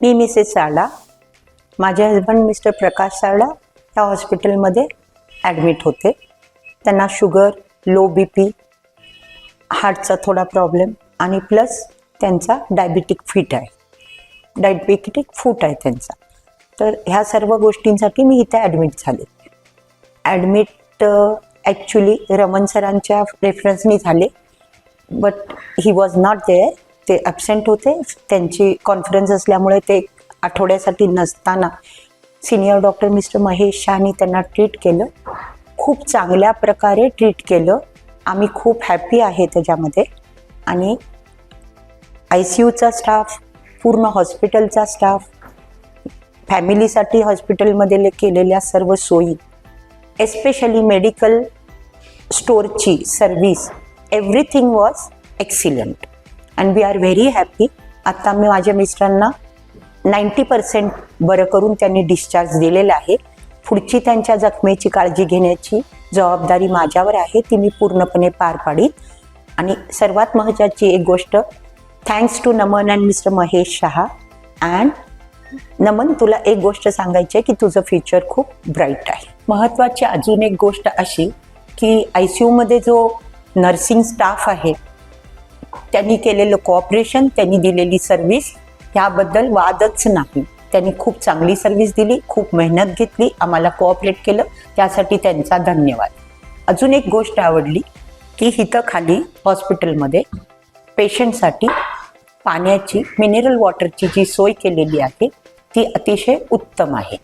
मी Mrs Sarda माझे husband mister प्रकाश सारडा या हॉस्पिटलमध्ये ॲडमिट होते. त्यांना शुगर लो बी पी हार्टचा थोडा प्रॉब्लेम आणि प्लस त्यांचा डायबिटिक फिट आहे. डायबिटिक फूट आहे त्यांचा. तर ह्या सर्व गोष्टींसाठी मी इथे ॲडमिट झाले. ॲडमिट ॲक्च्युली रमन सरांच्या रेफरन्सनी झाले. But he was not there ते ॲबसेंट होते. त्यांची कॉन्फरन्स असल्यामुळे ते आठवड्यासाठी नसताना senior doctor mister Mahesh Shahani त्यांना ट्रीट केलं. खूप चांगल्या प्रकारे ट्रीट केलं. आम्ही खूप हॅपी आहे त्याच्यामध्ये. आणि आय सी यूचा स्टाफ पूर्ण हॉस्पिटलचा स्टाफ फॅमिलीसाठी हॉस्पिटलमध्ये केलेल्या सर्व सोयी especially medical स्टोअरची service everything was excellent and we are very happy आत्ता मी माझ्या मिस्टरांना नाईंटी पर्सेंट बरं करून त्यांनी डिस्चार्ज दिलेला आहे. पुढची त्यांच्या जखमेची काळजी घेण्याची जबाबदारी माझ्यावर आहे. ती मी पूर्णपणे पार पाडीन. आणि सर्वात महत्त्वाची एक गोष्ट thanks to Naman and mister Mahesh Shah. And Naman तुला एक गोष्ट सांगायची आहे की तुझं फ्युचर खूप ब्राईट आहे. महत्त्वाची अजून एक गोष्ट अशी की आय सी यूमध्ये जो नर्सिंग स्टाफ आहे त्यांनी केलेलं कॉपरेशन त्यांनी दिलेली सर्व्हिस ह्याबद्दल वादच नाही. त्यांनी खूप चांगली सर्व्हिस दिली खूप मेहनत घेतली आम्हाला कोऑपरेट केलं. त्यासाठी त्यांचा धन्यवाद. अजून एक गोष्ट आवडली की इथं खाली हॉस्पिटलमध्ये पेशंटसाठी पाण्याची मिनरल वॉटरची जी सोय केलेली आहे ती अतिशय उत्तम आहे.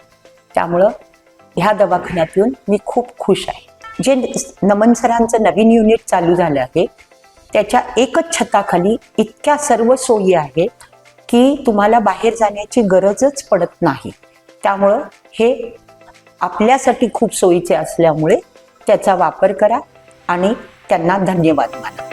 त्यामुळं ह्या दवाखान्यात येऊन मी खूप खुश आहे. जे नमन सरांचं नवीन युनिट चालू झालं आहे त्याच्या एकच छताखाली इतक्या सर्व सोयी आहेत की तुम्हाला बाहेर जाण्याची गरजच पडत नाही. त्यामुळं हे आपल्यासाठी खूप सोयीचे असल्यामुळे त्याचा वापर करा आणि त्यांना धन्यवाद माना.